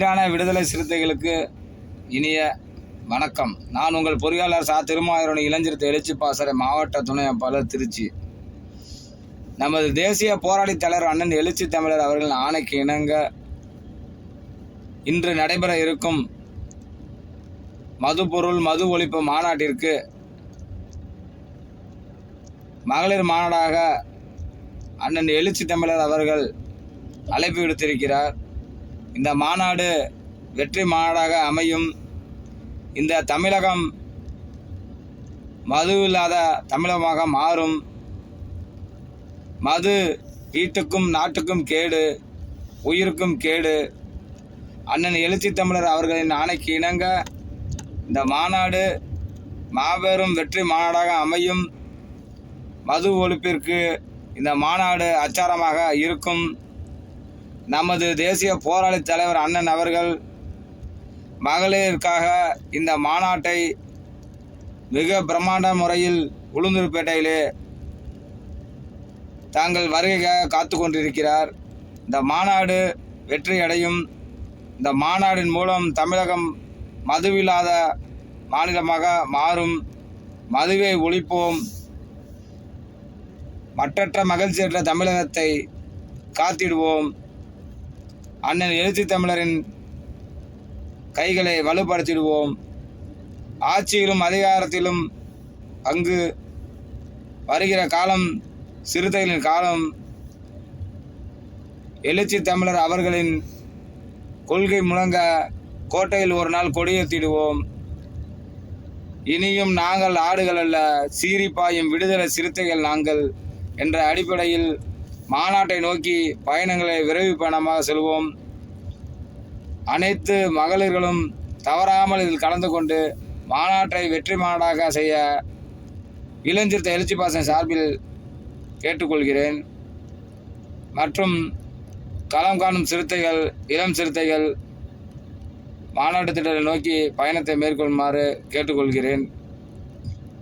வீரான விடுதலை சிறுத்தைகளுக்கு இனிய வணக்கம். நான் உங்கள் பொறியாளர் சா. திருமாயிரணி இளஞ்சிறுத்தை எழுச்சி பாசறை மாவட்ட துணைப்பாளர் திருச்சி. நமது தேசிய போராடி தலைவர் அண்ணன் எழுச்சி தமிழர் அவர்களின் ஆணைக்கு இணங்க இன்று நடைபெற இருக்கும் மதுபொருள் மது ஒழிப்பு மாநாட்டிற்கு மகளிர் மாநாடாக அண்ணன் எழுச்சி தமிழர் அவர்கள் அழைப்பு விடுத்திருக்கிறார். இந்த மாநாடு வெற்றி மாநாடாக அமையும். இந்த தமிழகம் மது இல்லாத தமிழகமாக மாறும். மது வீட்டுக்கும் நாட்டுக்கும் கேடு உயிருக்கும் கேடு. அண்ணன் எழுச்சி தமிழர் அவர்களின் ஆணைக்கு இணங்க இந்த மாநாடு மாபெரும் வெற்றி மாநாடாக அமையும். மது ஒழிப்பிற்கு இந்த மாநாடு அச்சாரமாக இருக்கும். நமது தேசிய போராளி தலைவர் அண்ணன் அவர்கள் மகளிருக்காக இந்த மாநாட்டை மிக பிரம்மாண்ட முறையில் உளுந்தூர்பேட்டையிலே தாங்கள் வருகைக்காக காத்து கொண்டிருக்கிறார். இந்த மாநாடு வெற்றி அடையும் இந்த மாநாடின் மூலம் தமிழகம் மதுவில்லாத மாநிலமாக மாறும். மதுவை ஒழிப்போம். மற்றற்ற மகிழ்ச்சியற்ற தமிழகத்தை காத்திடுவோம். அண்ணன் எழுச்சி தமிழரின் கைகளை வலுப்படுத்திடுவோம். ஆட்சியிலும் அதிகாரத்திலும் அங்கு வருகிற காலம் சிறுத்தைகளின் காலம். எழுச்சி தமிழர் அவர்களின் கொள்கை முழங்க கோட்டையில் ஒரு நாள் கொடியேற்றிடுவோம். இனியும் நாங்கள் ஆடுகள் அல்ல சீறி பாயும் விடுதலை சிறுத்தைகள் நாங்கள் என்ற அடிப்படையில் மாநாட்டை நோக்கி பயணங்களை விரைவு பயணமாக செல்வோம். அனைத்து மகளிர்களும் தவறாமல் இதில் கலந்து கொண்டு மாநாட்டை வெற்றி மாநாடாக செய்ய இளஞ்சிறுத்தை எழுச்சி பாசன் சார்பில் கேட்டுக்கொள்கிறேன். மற்றும் களம் காணும் சிறுத்தைகள் இளம் சிறுத்தைகள் மாநாட்டு திட்டத்தை நோக்கி பயணத்தை மேற்கொள்ளுமாறு கேட்டுக்கொள்கிறேன்.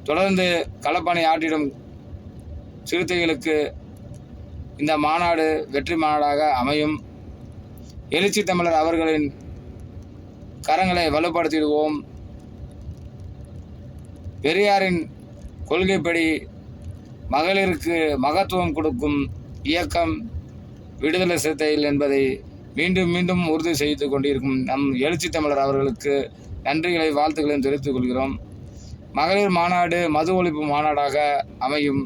தொடர்ந்து களப்பணி ஆற்றிடும் சிறுத்தைகளுக்கு இந்த மாநாடு வெற்றி மாநாடாக அமையும். எழுச்சி தமிழர் அவர்களின் கரங்களை வலுப்படுத்திடுவோம். பெரியாரின் கொள்கைப்படி மகளிருக்கு மகத்துவம் கொடுக்கும் இயக்கம் விடுதலை சிறுத்தைகள் என்பதை மீண்டும் மீண்டும் உறுதி செய்து கொண்டிருக்கும் நம் எழுச்சி தமிழர் அவர்களுக்கு நன்றிகளை வாழ்த்துக்களையும் தெரிவித்துக் கொள்கிறோம். மகளிர் மாநாடு மது ஒழிப்பு மாநாடாக அமையும்.